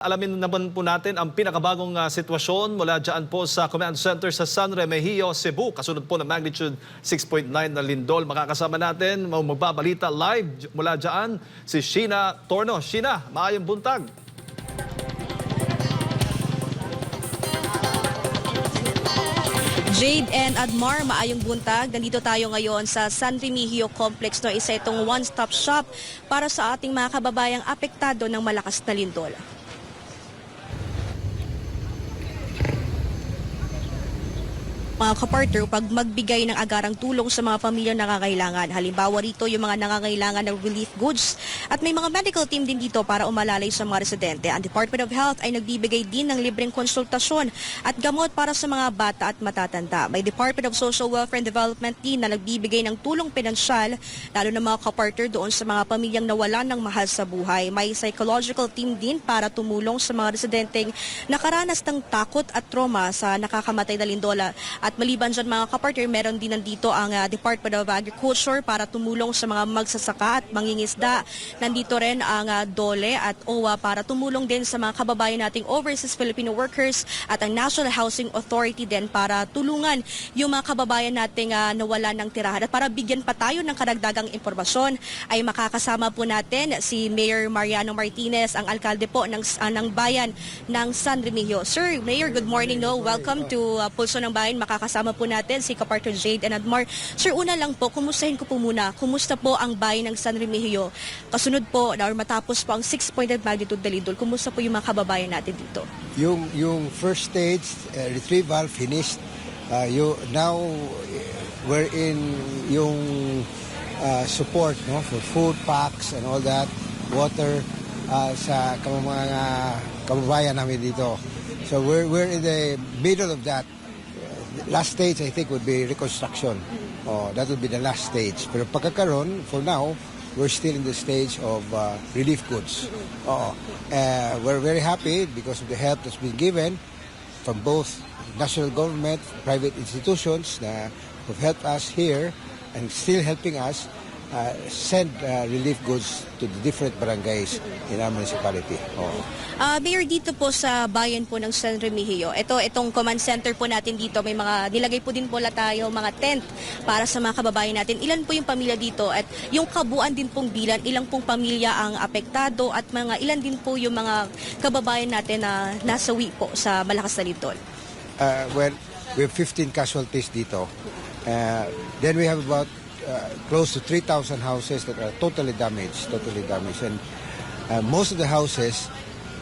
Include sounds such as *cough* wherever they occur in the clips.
Alamin naman po natin ang pinakabagong ah, sitwasyon mula dyan po sa Command Center sa San Remigio, Cebu. Kasunod po ng magnitude 6.9 na lindol. Makakasama natin, mag- magbabalita live mula dyan, si Sheena Torno. Sheena, maayong buntag. Jade and Admar, maayong buntag. Nandito tayo ngayon sa San Remigio Complex, no, isa itong one-stop shop para sa ating mga kababayang apektado ng malakas na lindol. Mga kapartner pag magbigay ng agarang tulong sa mga pamilya nangangailangan. Halimbawa rito yung mga nangangailangan ng relief goods at may mga medical team din dito para umalalay sa mga residente. Ang Department of Health ay nagbibigay din ng libreng konsultasyon at gamot para sa mga bata at matatanda. May Department of Social Welfare and Development din na nagbibigay ng tulong pinansyal lalo na mga kapartner doon sa mga pamilyang nawalan ng mahal sa buhay. May psychological team din para tumulong sa mga residenteng nakaranas ng takot at trauma sa nakakamatay na lindola. At maliban dyan mga kapartner, meron din nandito ang ah, Department of Agriculture para tumulong sa mga magsasaka at mangingisda. Nandito rin ang ah, DOLE at OWA para tumulong din sa mga kababayan nating overseas Filipino workers at ang National Housing Authority din para tulungan yung mga kababayan nating ah, nawala ng tirahan. At para bigyan pa tayo ng karagdagang impormasyon ay makakasama po natin si Mayor Mariano Martinez, ang alkalde po ng, ah, ng bayan ng San Remigio. Sir, Mayor, good morning. No? Welcome to ah, Pulso ng Bayan. Makakasama po natin si Kapartner Jade and Admar. Sir, una lang po, kumustahin ko po muna. Kumusta po ang bayan ng San Remigio? Kasunod po, or matapos po ang 6.8 magnitude na lindol, kumusta po yung mga kababayan natin dito? Yung yung first stage uh, retrieval finished. Uh, you now uh, we're in yung uh, support no for food packs and all that, water uh, sa mga kababayan namin dito. So we're we're in the middle of that. Last stage I think would be reconstruction. Oh, that would be the last stage. Pero pagkakaroon for now we're still in the stage of uh, relief goods. Oo. Uh, we're very happy because of the help that's been given from both national government, private institutions na have helped us here and still helping us uh, send uh, relief goods to the different barangays in our municipality. Oo. Ah, Mayor, dito po sa bayan po ng San Remigio, ito, itong command center po natin dito, may mga, nilagay po din po la tayo, mga tent para sa mga kababayan natin. Ilan po yung pamilya dito at yung kabuuan din pong bilan, ilang pong pamilya ang apektado at mga ilan din po yung mga kababayan natin na nasawi po sa malakas na lindol. uh, well, we have 15 casualties dito. Uh, then we have about uh, close to 3,000 houses that are totally damaged, totally damaged. And uh, most of the houses,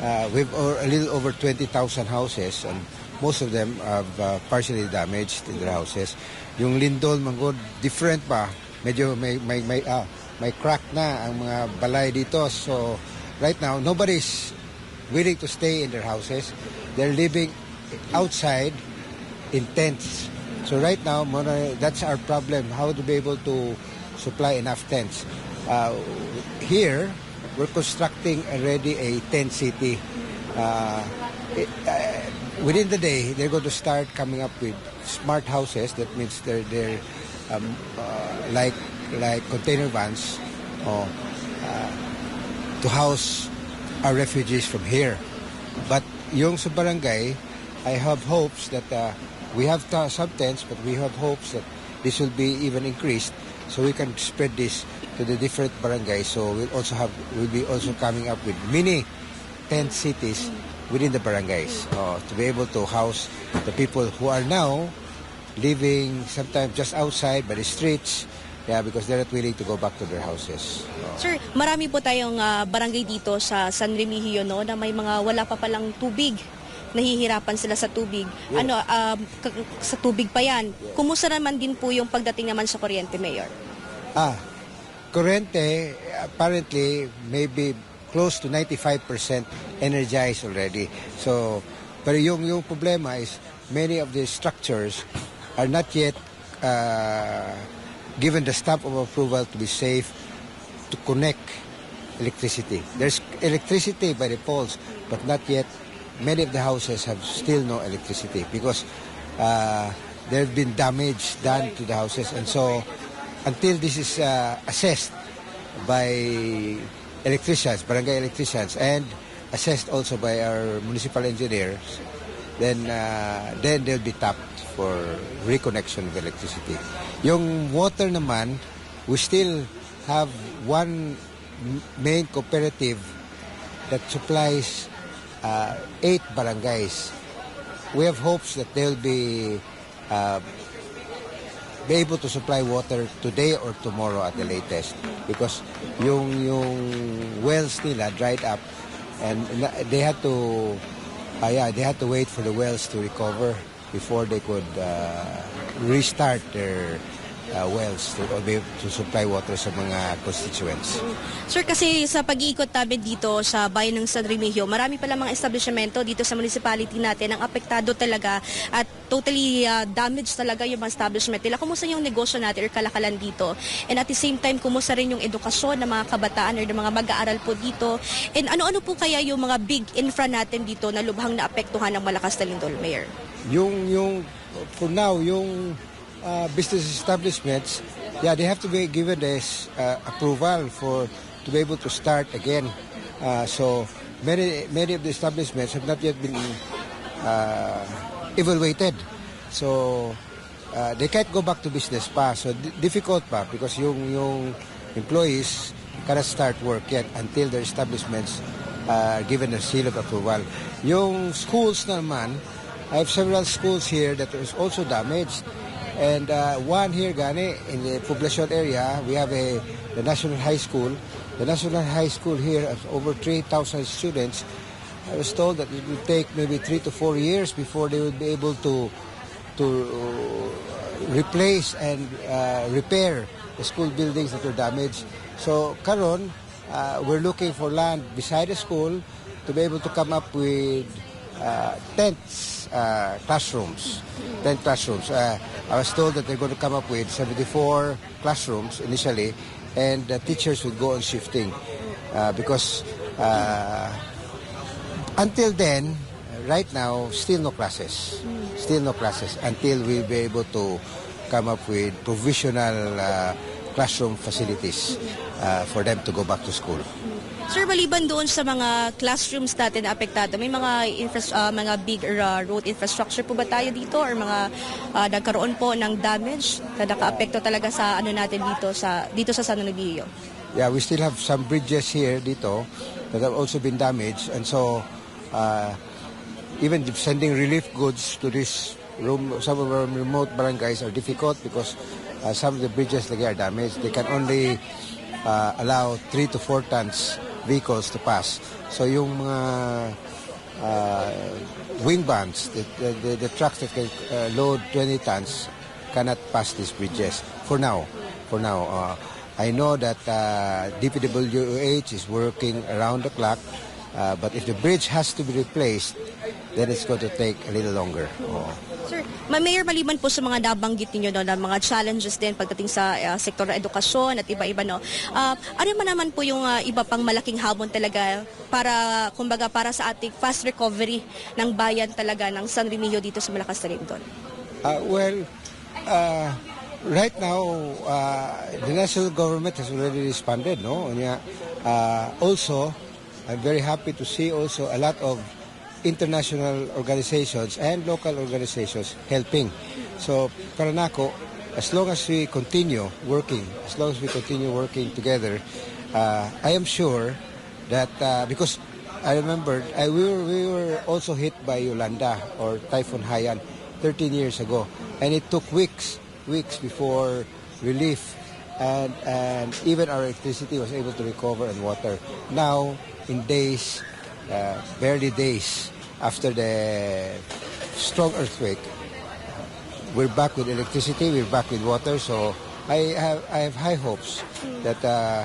uh, we've or, a little over 20,000 houses and most of them have uh, partially damaged in their houses. Yung lindol, manggod, different pa. Medyo may, may, may, ah, may crack na ang mga balay dito. So right now, nobody's willing to stay in their houses. They're living outside in tents. So right now, that's our problem. How to be able to supply enough tents. Uh, here, we're constructing already a tent city. Uh, it- uh, within the day, they're going to start coming up with smart houses. That means they're they're um, uh, like like container vans. Oh, to house our refugees from here. But yung sa barangay, I have hopes that uh, we have some tents, but we have hopes that this will be even increased so we can spread this to the different barangays. So we'll also have, we'll be also coming up with mini tent cities within the barangays uh, to be able to house the people who are now living sometimes just outside by the streets yeah, because they're not willing to go back to their houses. Uh, Sir, marami po tayong ah, barangay dito sa San Remigio no na may mga wala pa palang tubig. Nahihirapan sila sa tubig. Ano um, k- sa tubig pa 'yan. Kumusta naman din po yung pagdating naman sa kuryente, Mayor? Ah, Corrente apparently maybe close to 95% energized already. So, pero yung yung problema is many of the structures are not yet uh, given the stamp of approval to be safe to connect electricity. There's electricity by the poles, but not yet. Many of the houses have still no electricity because uh, there have been damage done to the houses, and so until this is uh, assessed by electricians, barangay electricians, and assessed also by our municipal engineers, then uh, then they'll be tapped for reconnection of electricity. Yung water naman, we still have one main cooperative that supplies uh, eight barangays. We have hopes that they'll be uh, be able to supply water today or tomorrow at the latest because yung yung wells nila dried up and they had to uh, yeah they had to wait for the wells to recover before they could uh, restart their uh, wells to, to supply water sa mga constituents. Sir, kasi sa pag-iikot namin dito sa bayan ng San Remigio, marami pala mga establishmento dito sa municipality natin ang apektado talaga at totally uh, damaged talaga yung mga establishment nila. Kumusta yung negosyo natin or kalakalan dito? And at the same time, kumusta rin yung edukasyon ng mga kabataan or ng mga mag-aaral po dito? And ano-ano po kaya yung mga big infra natin dito na lubhang naapektuhan ng malakas na lindol, Mayor? Yung yung for now yung uh, business establishments, yeah, they have to be given this uh, approval for to be able to start again. Uh, so many many of the establishments have not yet been uh, evaluated. So uh, they can't go back to business pa. So di- difficult pa because yung yung employees cannot start work yet until their establishments uh, given a seal of approval. Yung schools naman, I have several schools here that is also damaged. And uh, one here, Gani, in the Poblacion area, we have a the National High School. The National High School here has over 3,000 students. I was told that it would take maybe three to four years before they would be able to to uh, replace and uh, repair the school buildings that were damaged. So, karon, uh, we're looking for land beside the school to be able to come up with tents, uh, classrooms, tent classrooms. Uh, I was told that they're going to come up with 74 classrooms initially, and the teachers would go on shifting uh, because uh, until then, right now, still no classes. Still no classes until we'll be able to come up with provisional uh, classroom facilities uh, for them to go back to school. Sir, maliban doon sa mga classrooms natin na apektado, may mga infras- ah, mga big uh, road infrastructure po ba tayo dito or mga ah, nagkaroon po ng damage na nakaapekto talaga sa ano natin dito sa dito sa San Luis? Yeah, we still have some bridges here dito that have also been damaged and so uh, even sending relief goods to this room, some of our remote barangays are difficult because uh, some of the bridges like, are damaged. They can only uh, allow three to four tons vehicles to pass. So yung mga uh, wing bands, the, the, the trucks that can uh, load 20 tons cannot pass these bridges for now. For now, uh, I know that uh, DPWH is working around the clock, uh, but if the bridge has to be replaced, then it's going to take a little longer. Oo. Sir, ma Mayor, maliban po sa mga nabanggit ninyo no, na mga challenges din pagdating sa ah, sektor ng edukasyon at iba-iba no. ah, ano man naman po yung ah, iba pang malaking hamon talaga para kumbaga para sa ating fast recovery ng bayan talaga ng San Remigio dito sa Malakas na Lindol? Uh, well, uh, right now, uh, the national government has already responded, no? Uh, also, I'm very happy to see also a lot of international organizations and local organizations helping. So, para nako, as long as we continue working, as long as we continue working together, uh, I am sure that uh, because I remember I, we, were, we were also hit by Yolanda or Typhoon Haiyan 13 years ago, and it took weeks, weeks before relief, and and even our electricity was able to recover and water. Now, in days, uh, barely days after the strong earthquake, we're back with electricity, we're back with water, so I have I have high hopes that uh,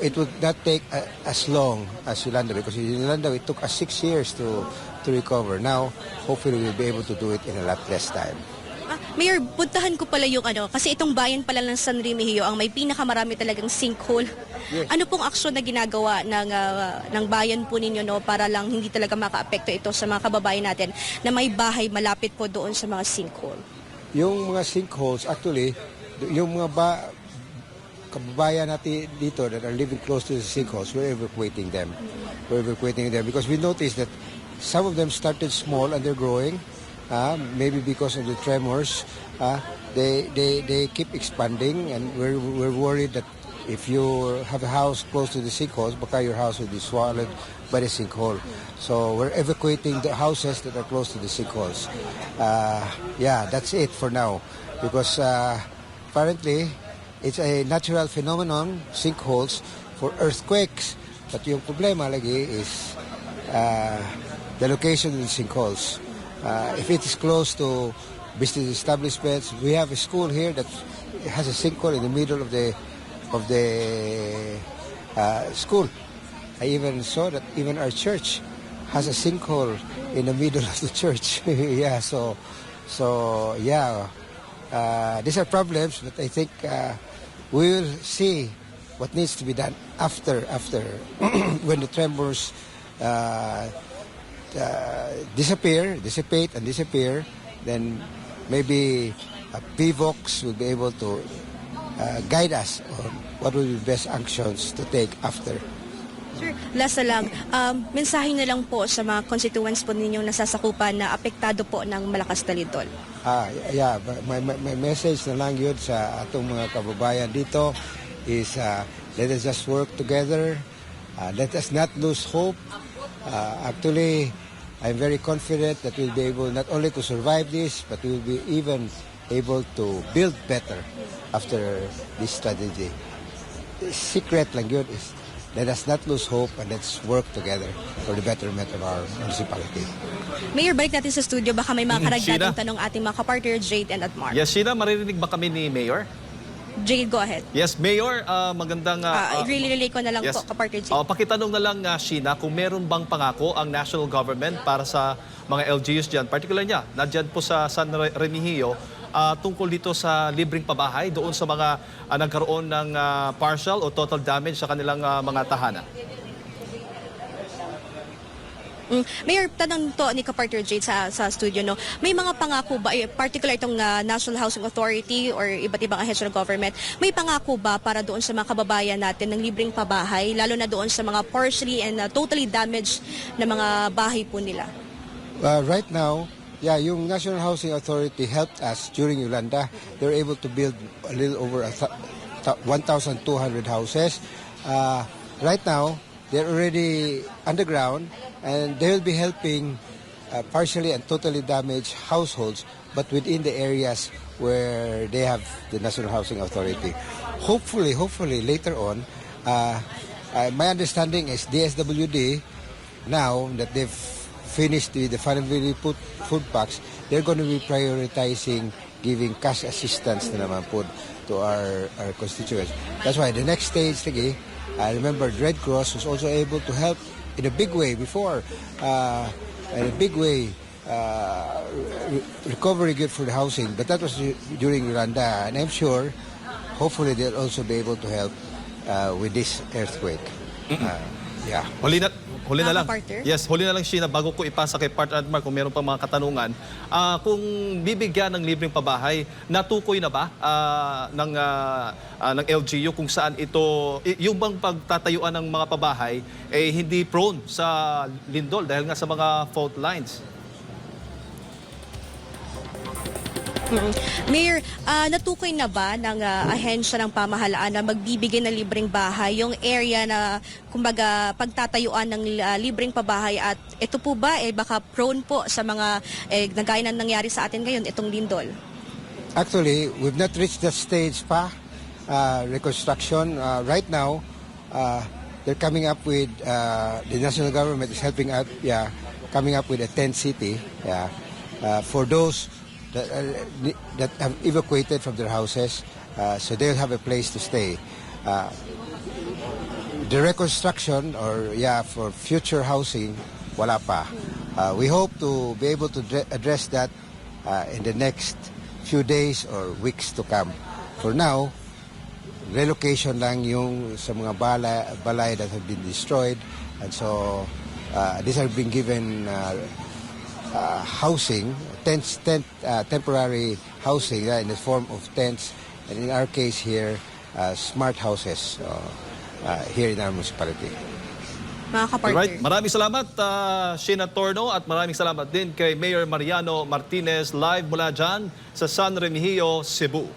it would not take uh, as long as Yolanda because in Yolanda it took us six years to to recover. Now, hopefully we'll be able to do it in a lot less time. Mayor, puntahan ko pala yung ano, kasi itong bayan pala ng San Remigio ang may pinakamarami talagang sinkhole. Yes. Ano pong aksyon na ginagawa ng, ah, ng bayan po ninyo no, para lang hindi talaga makaapekto ito sa mga kababayan natin na may bahay malapit po doon sa mga sinkhole? Yung mga sinkholes, actually, yung mga ba, kababayan natin dito that are living close to the sinkholes, we're evacuating them. we're evacuating them because we noticed that some of them started small and they're growing. Uh, maybe because of the tremors, uh, they, they, they keep expanding and we're, we're worried that if you have a house close to the sinkholes, baka your house will be swallowed by the sinkhole. So we're evacuating the houses that are close to the sinkholes. Uh, yeah, that's it for now. Because uh, apparently, it's a natural phenomenon, sinkholes, for earthquakes. But yung problema lagi is uh, the location of the sinkholes. Uh, if it is close to business establishments, we have a school here that has a sinkhole in the middle of the of the uh, school. I even saw that even our church has a sinkhole in the middle *laughs* of the church. *laughs* yeah, so so yeah, uh, these are problems, but I think uh, we will see what needs to be done after after *clears throat* when the tremors uh, disappear, dissipate, and disappear. Then maybe uh, PVOX will be able to uh, guide us on what will be best actions to take after. Sir, last na lang, um, mensahe na lang po sa mga constituents po ninyong nasasakupan na apektado po ng malakas na lindol. Ah, yeah, my, my, my message na lang yun sa atong mga kababayan dito is uh, let us just work together. Uh, let us not lose hope. Uh, actually, I'm very confident that we'll be able not only to survive this, but we'll be even able to build better after this strategy. Secret lang yun is let us not lose hope and let's work together for the betterment of our municipality. Mayor, balik natin sa studio. Baka may mga Mm, karagdagang tanong ating mga kapartner, Jade and Atmar. Yes, Sheila, maririnig ba kami ni Mayor? Jade, go ahead. Yes, Mayor, ah, magandang... Ah, ah, really relay ko na lang po, kapartner Jade. Oh, pakitanong na lang, uh, Sheena, kung meron bang pangako ang national government para sa mga LGUs dyan, particular niya, nandyan po sa San Re- Remigio, ah, tungkol dito sa libreng pabahay doon sa mga ah, nagkaroon ng ah, partial o total damage sa kanilang ah, mga tahanan. Mm. Mayor, tanong to ni Kapartner Jade sa, sa studio, no? May mga pangako ba, eh, particular itong ah, National Housing Authority or iba't ibang ahensya ng government, may pangako ba para doon sa mga kababayan natin ng libreng pabahay, lalo na doon sa mga partially and ah, totally damaged na mga bahay po nila? Uh, right now, yeah, yung National Housing Authority helped us during Yolanda. They were able to build a little over a th- th- 1,200 houses. Uh, right now, they're already underground and they will be helping uh, partially and totally damaged households, but within the areas where they have the National Housing Authority. Hopefully, hopefully later on, uh, uh, my understanding is DSWD now that they've finished with the family food, food packs, they're going to be prioritizing giving cash assistance na naman po to our, our constituents. That's why the next stage, sige, I remember Red Cross was also able to help in a big way before, uh, in a big way, uh, re- recovery good for the housing, but that was during Rwanda, and I'm sure, hopefully they'll also be able to help uh, with this earthquake. Uh, yeah. Huli na, huli na lang. Yes, huli na lang, Sheena, bago ko ipasa kay Part Admar kung meron pa mga katanungan. Ah, kung bibigyan ng libreng pabahay, natukoy na ba ah, ng, ah, ah, ng LGU kung saan ito, yung bang pagtatayuan ng mga pabahay, eh hindi prone sa lindol dahil nga sa mga fault lines? Mm. Mayor, ah, natukoy na ba ng ah, ahensya ng pamahalaan na magbibigay ng libreng bahay yung area na kumbaga pagtatayuan ng ah, libreng pabahay at ito po ba eh baka prone po sa mga eh, nagaya ng nangyari sa atin ngayon itong lindol? Actually, we've not reached that stage pa, uh, reconstruction. Uh, right now, uh, they're coming up with, uh, the national government is helping out, yeah, coming up with a tent city, yeah, uh, for those that, uh, that have evacuated from their houses, uh, so they'll have a place to stay. Uh, the reconstruction or yeah for future housing wala pa. Uh, we hope to be able to address that uh, in the next few days or weeks to come. For now relocation lang yung sa mga balay, balay that have been destroyed. And so uh, these are being given uh, uh, housing tents tent uh, temporary housing uh, in the form of tents and in our case here uh, smart houses uh, uh, here in our municipality mga kapartner. Alright, maraming salamat uh, Sheena Torno at maraming salamat din kay Mayor Mariano Martinez live mula dyan sa San Remigio, Cebu.